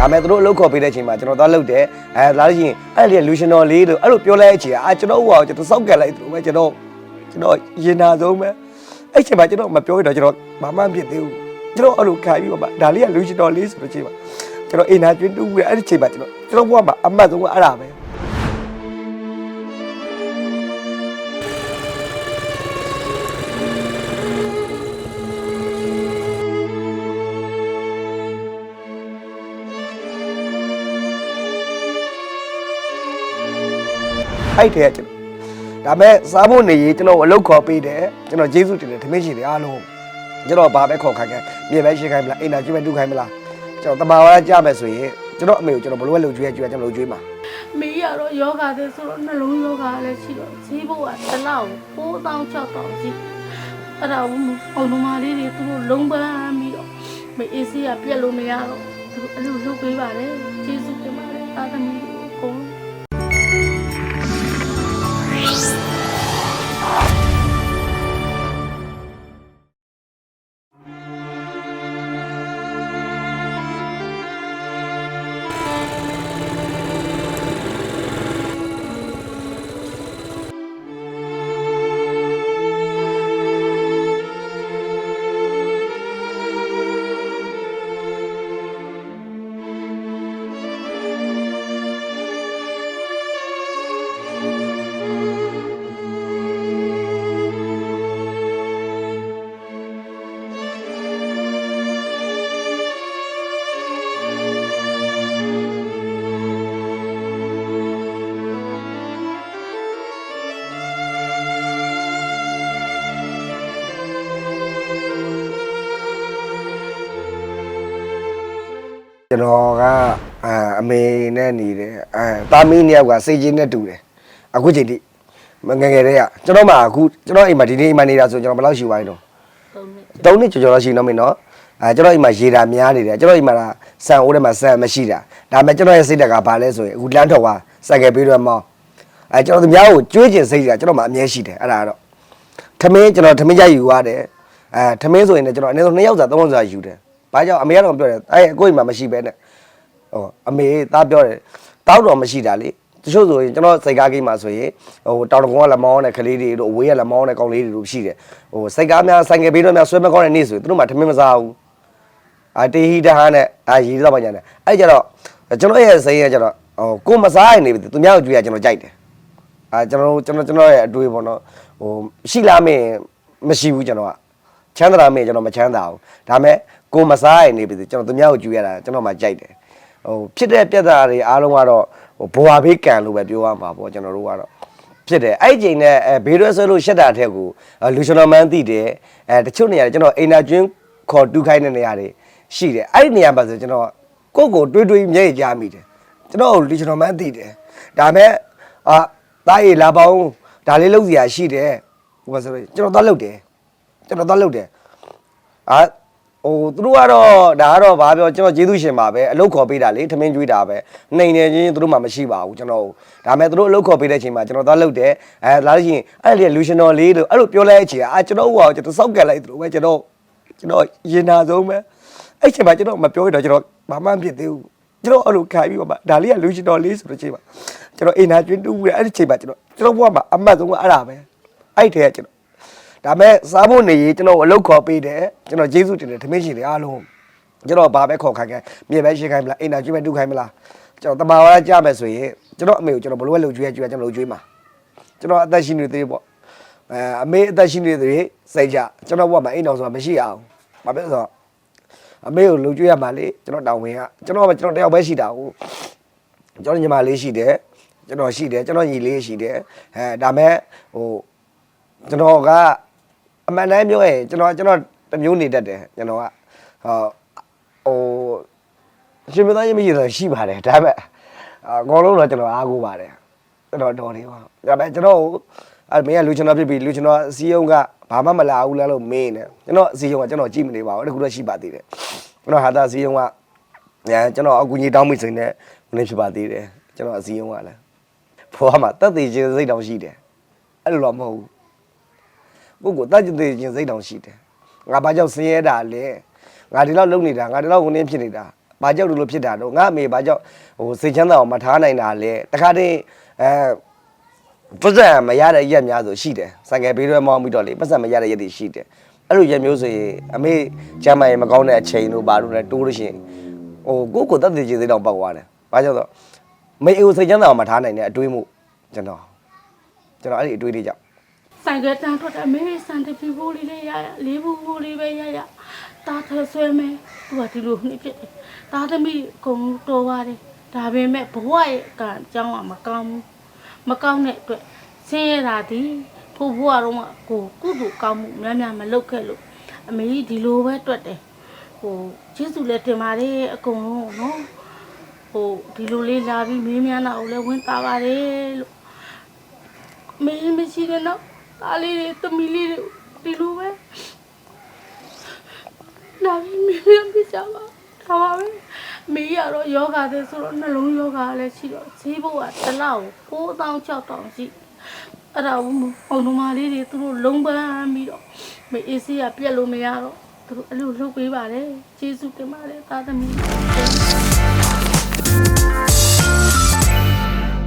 ဒါမဲ့သူတို့အလုပ်ခေါ်ပေးတဲ့အချိန်မှာကျွန်တော်သွားလုပ်တယ်အဲလာလို့ရှိရင်အဲ့ဒီလူရှင်တော်လေးလို့အဲ့လိုပြောလိုက်တဲ့အချိန်အာကျွန်တော်ဟိုကျွန်တော်စောက်ကလိုက်သူပဲကျွန်တော်ကျွန်တော်ရင်နာဆုံးပဲအဲ့ချိန်မှာကျွန်တော်မပြောရတော့ကျွန်တော်ဘာမှမဖြစ်သေးဘူးကျွန်တော်အဲ့လိုခိုင်းပြီးပါဒါလေးကလူရှင်တော်လေးဆိုတော့ချိန်မှာကျွန်တော်အိမ်နာကျွင်းတူးပြီးအဲ့ဒီချိန်မှာကျွန်တော်ကျွန်တော်ဘဝမှာအမှတ်ဆုံးကအဲ့ဒါပဲ အဲ့တဲ့ကျွန်တော်ဒါမဲ့စားဖို့နေရေးကျွန်တော်အလုပ်ခေါ်ပေးတယ်ကျွန်တော်ကျေးဇူးတင်တယ်ဓမင်းရှင်တွေအားလုံးကျွန်တော်ဘာပဲခေါ်ခိုင်းခိုင်းမြေပဲရှင်းခိုင်းမလားအိမ်နာကျွေးပဲတူခိုင်းမလားကျွန်တော်တမာဝါကြမယ်ဆိုရင်ကျွန်တော်အမေကိုကျွန်တော်ဘလို့ပဲလှုပ်ကျွေးကျွေးကျွန်တော်လှုပ်ကျွေးမှာမေးရတော့ယောဂတဲ့ဆိုတော့နှလုံးယောဂလည်းရှိတော့ဈေးဘုတ်ကတစ်လောက်9000 6000ရှိအဲ့ဒါကိုအောင်လုံးမလေးတွေသူတို့လုံးပန်းပြီးတော့မေးအေးစီးကပြက်လို့မရတော့သူတို့အဲ့လိုလုပ်ပေးပါလေကျေးဇူးတင်ပါတယ်အာသမီကိုအကုန် ကျွန်တော်ကအာအမေနဲ့နေတယ်အဲတာမီးနှစ်ယောက်ကစိတ်ချင်းနဲ့တူတယ်အခုချိန်ထိမငယ်ငယ်တည်းကကျွန်တော်မှအခုကျွန်တော်အိမ်မှာဒီနေ့အိမ်မှာနေတာဆိုကျွန်တော်ဘယ်လောက်ရှိသွားပြီတော့သုံးနှစ်၃နှစ်ကျော်ကျော်လောက်ရှိတော့မင်းနော်အဲကျွန်တော်အိမ်မှာရေတာများနေတယ်ကျွန်တော်အိမ်မှာဆန်အိုးထဲမှာဆန်မရှိတာဒါပေမဲ့ကျွန်တော်ရဲ့စိတ်တက်ကဘာလဲဆိုရင်အခုလမ်းထော်ကစက်ကယ်ပေးတော့မောင်းအဲကျွန်တော်သူများကိုကြွေးကျင်စိတ်ကကျွန်တော်မှအမြဲရှိတယ်အဲ့ဒါကတော့ထမင်းကျွန်တော်ထမင်းကြယူရတယ်အဲထမင်းဆိုရင်လည်းကျွန်တော်အနည်းဆုံး2ယောက်စာ3ယောက်စာယူတယ် ဘာကြောင့်အမေကတော့ပြောတယ်အဲအကိုအိမ်မှာမရှိပဲနဲ့ဟောအမေသားပြောတယ်တောက်တော်မရှိတာလေတချို့ဆိုရင်ကျွန်တော်စိတ်ကားကိမှာဆိုရင်ဟိုတောင်တကုန်းကလက်မောင်းနဲ့ကလေးတွေတို့အဝေးကလက်မောင်းနဲ့ကောင်လေးတွေတို့ရှိတယ်ဟိုစိတ်ကားများဆိုင်ကယ်ပေးတော့များဆွဲမကောင်းတဲ့နေ့ဆိုရင်သူတို့မှထမင်းမစားဘူးအာတေဟီတဟာနဲ့အာရီတော့ပါညာနဲ့အဲ့ကြတော့ကျွန်တော်ရဲ့စိတ်ရကြတော့ဟိုကိုမစားရင်နေပြီသူများကိုကြွေးရကျွန်တော်ကြိုက်တယ်အာကျွန်တော်ကျွန်တော်ကျွန်တော်ရဲ့အတွေ့ပေါ့နော်ဟိုရှိလားမင်းမရှိဘူးကျွန်တော်ကချမ်းသာလားမင်းကျွန်တော်မချမ်းသာဘူးဒါမဲ့ ကိုမစားရင်နေပြီကျွန်တော်သူများကိုကြွေးရတာကျွန်တော်မှကြိုက်တယ်ဟိုဖြစ်တဲ့ပြဿနာတွေအားလုံးကတော့ဟိုဘဝဘေးကံလို့ပဲပြောရမှာပေါ့ကျွန်တော်တို့ကတော့ဖြစ်တယ်အဲ့ဒီချိန်နဲ့အဲဘေးရွဲဆွဲလို့ရှက်တာအထက်ကိုအဲလူရှင်တော်မန်းသိတယ်အဲတချို့နေရာတွေကျွန်တော်အိမ်နာကျွင်းခေါ်တူးခိုင်းတဲ့နေရာတွေရှိတယ်အဲ့ဒီနေရာမှာဆိုကျွန်တော်ကိုယ့်ကိုတွေးတွေးမျက်ရည်ကြားမိတယ်ကျွန်တော်လူရှင်တော်မန်းသိတယ်ဒါမဲ့အာတားရည်လာပေါင်းဒါလေးလုံးစရာရှိတယ်ဟိုပါဆိုတော့ကျွန်တော်သွားလုပ်တယ်ကျွန်တော်သွားလုပ်တယ်အာ ဟိုသူတို့ကတော့ဒါကတော့ဘာပြောကျွန်တော်ကျေးဇူးရှင်ပါပဲအလုပ်ခေါ်ပေးတာလေထမင်းကျွေးတာပဲနှိမ်နေချင်းသူတို့မှမရှိပါဘူးကျွန်တော်ဒါမဲ့သူတို့အလုပ်ခေါ်ပေးတဲ့အချိန်မှာကျွန်တော်သွားလုပ်တယ်အဲလာလို့ရှိရင်အဲ့ဒီလူရှင်တော်လေးလို့အဲ့လိုပြောလိုက်တဲ့အချိန်အာကျွန်တော်ဟိုကျွန်တော်စောက်ကလိုက်သူတို့ပဲကျွန်တော်ကျွန်တော်ရင်နာဆုံးပဲအဲ့ချိန်မှာကျွန်တော်မပြောရတော့ကျွန်တော်ဘာမှမဖြစ်သေးဘူးကျွန်တော်အဲ့လိုခိုင်းပြီးပါဒါလေးကလူရှင်တော်လေးဆိုတော့ချိန်မှာကျွန်တော်အိမ်နာကျွင်းတူးပြီးအဲ့ဒီချိန်မှာကျွန်တော်ကျွန်တော်ဘဝမှာအမှတ်ဆုံးကအဲ့ဒါပဲအဲ့ထဲကကျွန်တော် ဒါမဲ့စားဖို့နေရေးကျွန်တော်အလုပ်ခေါ်ပေးတယ်ကျွန်တော်ကျေးဇူးတင်တယ်ဓမင်းရှင်တွေအားလုံးကျွန်တော်ဘာပဲခေါ်ခိုင်းခိုင်းမြေပဲရှင်းခိုင်းမလားအိမ်နာကျွေးပဲတူခိုင်းမလားကျွန်တော်တမာဝါကြမယ်ဆိုရင်ကျွန်တော်အမေကိုကျွန်တော်ဘလို့ပဲလှုပ်ကျွေးကျွေးကျွန်တော်လှုပ်ကျွေးမှာကျွန်တော်အသက်ရှင်နေသေးပေါ့အဲအမေအသက်ရှင်နေသေးစိတ်ကြကျွန်တော်ဘဝမှာအိမ်တော်ဆိုတာမရှိအောင်ဘာဖြစ်လို့ဆိုတော့အမေကိုလှုပ်ကျွေးရမှာလေကျွန်တော်တောင်းဝင်ကကျွန်တော်ကကျွန်တော်တယောက်ပဲရှိတာဟုတ်ကျွန်တော်ညီမလေးရှိတယ်ကျွန်တော်ရှိတယ်ကျွန်တော်ညီလေးရှိတယ်အဲဒါမဲ့ဟိုကျွန်တော်က အမှန်တမ်းပြောရင်ကျွန်တော်ကျွန်တော်တစ်မျိုးနေတတ်တယ်ကျွန်တော်ကဟောဟိုရှင်မသားရင်မရှိတော့ရှိပါတယ်ဒါပေမဲ့အကောင်လုံးတော့ကျွန်တော်အားကိုးပါတယ်ကျွန်တော်တော်နေပါဒါပေမဲ့ကျွန်တော်အဲ့မင်းကလူကျွန်တော်ဖြစ်ပြီးလူကျွန်တော်အစည်းအရုံးကဘာမှမလာဘူးလားလို့မင်းနေကျွန်တော်အစည်းအရုံးကကျွန်တော်ကြည့်မနေပါဘူးတခုတော့ရှိပါသေးတယ်ကျွန်တော်ဟာတာအစည်းအရုံးကညာကျွန်တော်အကူကြီးတောင်းမိစိန်နဲ့မင်းဖြစ်ပါသေးတယ်ကျွန်တော်အစည်းအရုံးကလည်းဘဝမှာတက်သေးခြင်းစိတ်တောင်ရှိတယ်အဲ့လိုတော့မဟုတ်ဘူး ကိုကိုတတ်ကြတဲ့ခြင်းစိတ်တောင်ရှိတယ်ငါဘာကြောင့်ဆင်းရဲတာလဲငါဒီလောက်လုံနေတာငါဒီလောက်ကိုနင်းဖြစ်နေတာဘာကြောက်လို့လို့ဖြစ်တာတော့ငါအမေဘာကြောင့်ဟိုစိတ်ချမ်းသာအောင်မထားနိုင်တာလဲတခါတည်းအဲပတ်စံမရတဲ့ရက်များဆိုရှိတယ်ဆိုင်ကယ်ဘေးရွယ်မောင်းပြီးတော့လေပတ်စံမရတဲ့ရက်တွေရှိတယ်အဲ့လိုရက်မျိုးဆိုရင်အမေကျမ်းမာရေးမကောင်းတဲ့အချိန်တို့ဘာလို့လဲတိုးလို့ရှိရင်ဟိုကိုယ့်ကိုယ်တက်တည်ခြင်းစိတ်တော့ပောက်သွားတယ်ဘာကြောင့်ဆိုတော့မေအိုစိတ်ချမ်းသာအောင်မထားနိုင်တဲ့အတွေးမှုကျွန်တော်ကျွန်တော်အဲ့ဒီအတွေးလေးကြောင့် ဆိုင်ကတန်းထွက်တယ်မေးစံတပီဖို့လေးလေးရရလေးဘူးဘူးလေးပဲရရတာထဆွဲမယ်သူကဒီလိုနှစ်ဖြစ်တယ်တာသမီးကုံတော်ပါတယ်ဒါပေမဲ့ဘဝရဲ့ကံအကြောင်းကမကောင်းဘူးမကောင်းတဲ့အတွက်ဆင်းရဲတာဒီဖို့ဘဝတော့ကကိုကုသိုလ်ကောင်းမှုများများမလုပ်ခဲ့လို့အမေကြီးဒီလိုပဲတွက်တယ်ဟိုကျေးဇူးလည်းတင်ပါတယ်အကုန်လုံးနော်ဟိုဒီလိုလေးလာပြီးမင်းများနာကိုလည်းဝင်တာပါတယ်လို့မင်းမရှိတဲ့တော့ တားလေးတွေတမီလေးတွေဒီလိုပဲလာပြီးမင်းမပြကြပါဒါပါပဲမေးရတော့ယောဂတဲ့ဆိုတော့နှလုံးယောဂလည်းရှိတော့ဈေးဘုတ်ကတစ်လောက်9000 6000ရှိအဲ့ဒါဘူးအောင်တို့မလေးတွေသူတို့လုံးပန်းပြီးတော့မေးအေးစီးကပြက်လို့မရတော့သူတို့အဲ့လိုလုပ်ပေးပါတယ်ကျေးဇူးတင်ပါတယ်သားသမီး